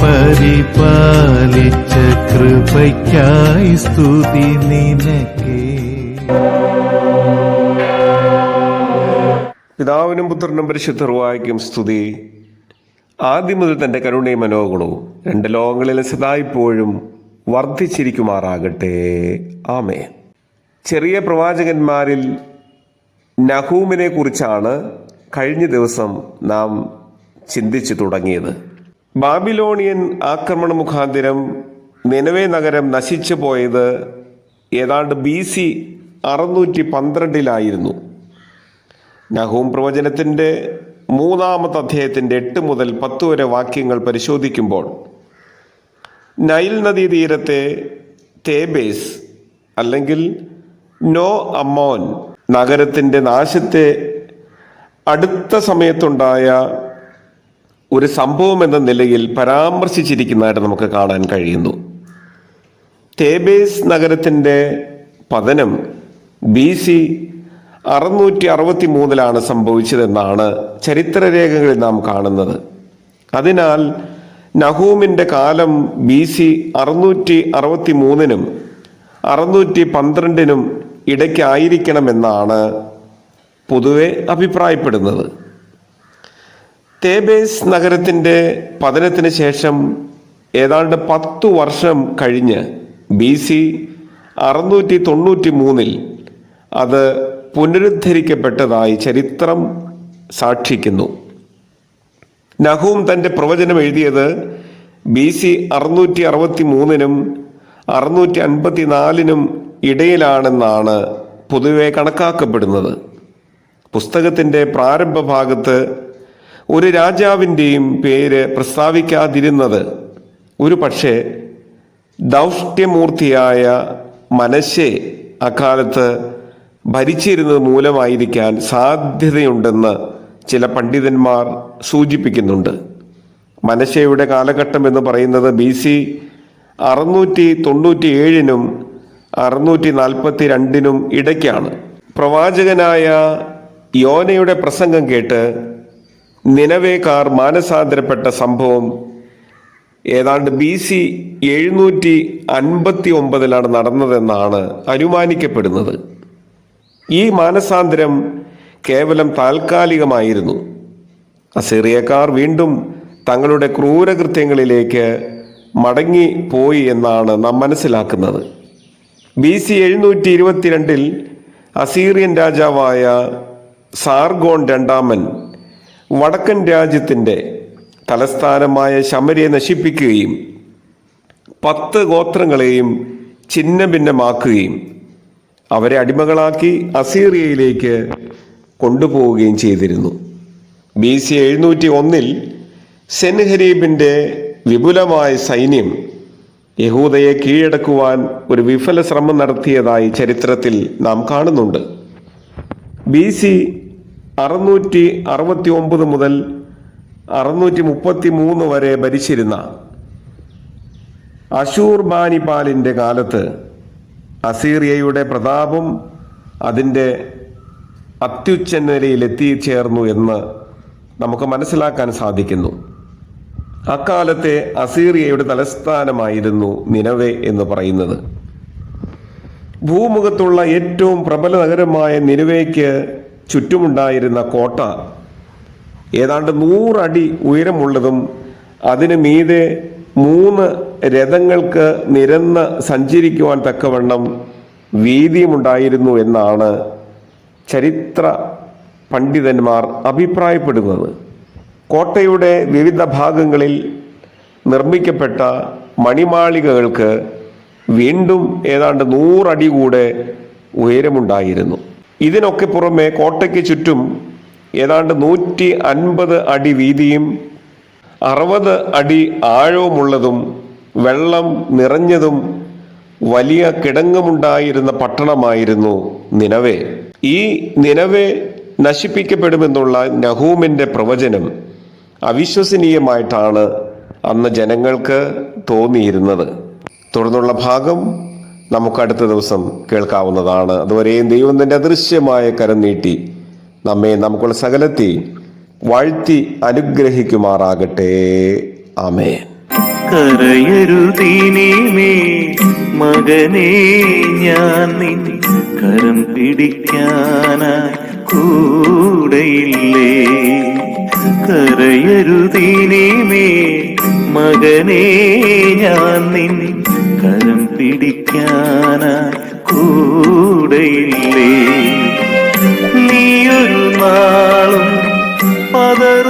പരിപാലിച്ച കൃപയ്ക്കായി സ്തുതി നിനക്കേ. പിതാവിനും പുത്രനും പരിശുദ്ധർവായിക്കും സ്തുതി. ആദ്യം മുതൽ തന്റെ കരുണയും മനോഗുണവും രണ്ട് ലോകങ്ങളിലും സദായിപ്പോഴും വർദ്ധിച്ചിരിക്കുമാറാകട്ടെ. ആമേ ചെറിയ പ്രവാചകന്മാരിൽ നഹൂമിനെ കുറിച്ചാണ് കഴിഞ്ഞ ദിവസം നാം ചിന്തിച്ചു തുടങ്ങിയത്. ബാബിലോണിയൻ ആക്രമണ മുഖാന്തിരം നിലവേ നഗരം നശിച്ചു പോയത് ഏതാണ്ട് ബി സി അറുന്നൂറ്റി പന്ത്രണ്ടിലായിരുന്നു. നഹൂം പ്രവചനത്തിന്റെ മൂന്നാമത്തെ അധ്യായത്തിന്റെ എട്ട് മുതൽ പത്ത് വരെ വാക്യങ്ങൾ പരിശോധിക്കുമ്പോൾ നൈൽ നദീ തീരത്തെ തേബേസ് അല്ലെങ്കിൽ നോ അമോൻ നഗരത്തിന്റെ നാശത്തെ അടുത്ത സമയത്തുണ്ടായ ഒരു സംഭവം എന്ന നിലയിൽ പരാമർശിച്ചിരിക്കുന്നതായിട്ട് നമുക്ക് കാണാൻ കഴിയുന്നു. തേബേസ് നഗരത്തിന്റെ പതനം ബി സി അറുന്നൂറ്റി അറുപത്തി മൂന്നിലാണ് സംഭവിച്ചതെന്നാണ് ചരിത്രരേഖകളിൽ നാം കാണുന്നത്. അതിനാൽ നഹൂമിന്റെ കാലം ബി സി അറുന്നൂറ്റി അറുപത്തി മൂന്നിനും അറുന്നൂറ്റി പന്ത്രണ്ടിനും ഇടയ്ക്കായിരിക്കണമെന്നാണ് പൊതുവെ അഭിപ്രായപ്പെടുന്നത്. തേബേസ് നഗരത്തിന്റെ പതനത്തിന് ശേഷം ഏതാണ്ട് പത്തു വർഷം കഴിഞ്ഞ് ബി സി അറുന്നൂറ്റി തൊണ്ണൂറ്റി മൂന്നിൽ അത് പുനരുദ്ധരിക്കപ്പെട്ടതായി ചരിത്രം സാക്ഷിക്കുന്നു. നഹൂം തന്റെ പ്രവചനം എഴുതിയത് ബി സി അറുന്നൂറ്റി അറുപത്തി മൂന്നിനും അറുന്നൂറ്റി അൻപത്തി നാലിനും ഇടയിലാണെന്നാണ് പൊതുവെ കണക്കാക്കപ്പെടുന്നത്. പുസ്തകത്തിന്റെ പ്രാരംഭ ഭാഗത്ത് ഒരു രാജാവിന്റെയും പേര് പ്രസ്താവിക്കാതിരുന്നത്. ഒരു പക്ഷേ ദൗഷ്ട്യമൂർത്തിയായ മനശ്ശെ അക്കാലത്ത് ഭരിച്ചിരുന്നത് മൂലമായിരിക്കാൻ സാധ്യതയുണ്ടെന്ന് ചില പണ്ഡിതന്മാർ സൂചിപ്പിക്കുന്നുണ്ട്. മനശ്ശയുടെ കാലഘട്ടം എന്ന് പറയുന്നത് ബി സി അറുന്നൂറ്റി തൊണ്ണൂറ്റി ഏഴിനും അറുന്നൂറ്റി നാൽപ്പത്തി രണ്ടിനും ഇടയ്ക്കാണ്. പ്രവാചകനായ യോനയുടെ പ്രസംഗം കേട്ട് നിലവേക്കാർ മാനസാന്തരപ്പെട്ട സംഭവം. ഏതാണ്ട് ബി സി എഴുന്നൂറ്റി അൻപത്തി ഒമ്പതിലാണ് നടന്നതെന്നാണ് അനുമാനിക്കപ്പെടുന്നത്. ഈ മാനസാന്തരം കേവലം താൽക്കാലികമായിരുന്നു. അസീറിയക്കാർ വീണ്ടും തങ്ങളുടെ ക്രൂരകൃത്യങ്ങളിലേക്ക് മടങ്ങി പോയി എന്നാണ് നാം മനസ്സിലാക്കുന്നത്. ബി സി എഴുന്നൂറ്റി ഇരുപത്തിരണ്ടിൽ അസീറിയൻ രാജാവായ സാർഗോൺ രണ്ടാമൻ വടക്കൻ രാജ്യത്തിന്റെ തലസ്ഥാനമായ ശമരിയെ നശിപ്പിക്കുകയും പത്ത് ഗോത്രങ്ങളെയും ഛിന്ന ഭിന്നമാക്കുകയും അവരെ അടിമകളാക്കി അസീറിയയിലേക്ക് കൊണ്ടുപോവുകയും ചെയ്തിരുന്നു. ബി സി എഴുന്നൂറ്റി ഒന്നിൽ സെൻഹരീബിന്റെ വിപുലമായ സൈന്യം യഹൂദയെ കീഴടക്കുവാൻ ഒരു വിഫല ശ്രമം നടത്തിയതായി ചരിത്രത്തിൽ നാം കാണുന്നുണ്ട്. ബി സി അറുന്നൂറ്റി അറുപത്തി ഒമ്പത് മുതൽ അറുന്നൂറ്റി മുപ്പത്തി മൂന്ന് വരെ ഭരിച്ചിരുന്ന അശൂർ ബാനിപാലിന്റെ കാലത്ത് അസീറിയയുടെ പ്രതാപം അതിന്റെ അത്യുച്ച നിലയിൽ എത്തിച്ചേർന്നു എന്ന് നമുക്ക് മനസ്സിലാക്കാൻ സാധിക്കുന്നു. അക്കാലത്തെ അസീറിയയുടെ തലസ്ഥാനമായിരുന്നു നിനവെ എന്ന് പറയുന്നത്. ഭൂമുഖത്തുള്ള ഏറ്റവും പ്രബല നഗരമായ നിനുവയ്ക്ക് ചുറ്റുമുണ്ടായിരുന്ന കോട്ട. ഏതാണ്ട് നൂറടി ഉയരമുള്ളതും അതിന് മീതെ മൂന്ന് രഥങ്ങൾക്ക് നിരന്ന് സഞ്ചരിക്കുവാൻ തക്കവണ്ണം വീതിയുമുണ്ടായിരുന്നു എന്നാണ് ചരിത്ര പണ്ഡിതന്മാർ അഭിപ്രായപ്പെടുന്നത്. കോട്ടയുടെ വിവിധ ഭാഗങ്ങളിൽ നിർമ്മിക്കപ്പെട്ട മണിമാളികകൾക്ക് വീണ്ടും ഏതാണ്ട് നൂറടി കൂടെ ഉയരമുണ്ടായിരുന്നു. ഇതിനൊക്കെ പുറമെ കോട്ടയ്ക്ക് ചുറ്റും ഏതാണ്ട് നൂറ്റി അൻപത് അടി വീതിയും അറുപത് അടി ആഴവുമുള്ളതും വെള്ളം നിറഞ്ഞതും വലിയ കിടങ്ങുമുണ്ടായിരുന്ന പട്ടണമായിരുന്നു നിലവേ ഈ നിലവേ നശിപ്പിക്കപ്പെടുമെന്നുള്ള നഹൂമിന്റെ പ്രവചനം അവിശ്വസനീയമായിട്ടാണ് അന്ന് ജനങ്ങൾക്ക് തോന്നിയിരുന്നത്. തുടർന്നുള്ള ഭാഗം നമുക്ക് അടുത്ത ദിവസം കേൾക്കാവുന്നതാണ്. അതുവരെയും ദൈവം തന്റെ അദൃശ്യമായ കരം നീട്ടി നമ്മെ നമുക്കുള്ള സകലത്തെ വാഴ്ത്തി അനുഗ്രഹിക്കുമാറാകട്ടെ. ആമേ കരയരുതീനീമേ മകനേ ഞാൻ കരം പിടിക്കാനായി കൂടെയില്ലേ? കരയരുതീനീമേ മകനേ ഞാൻ നിൻ കരം പിടിക്കാന കൂടെയില്ലേ? നീയൊരു നാളും പതറുക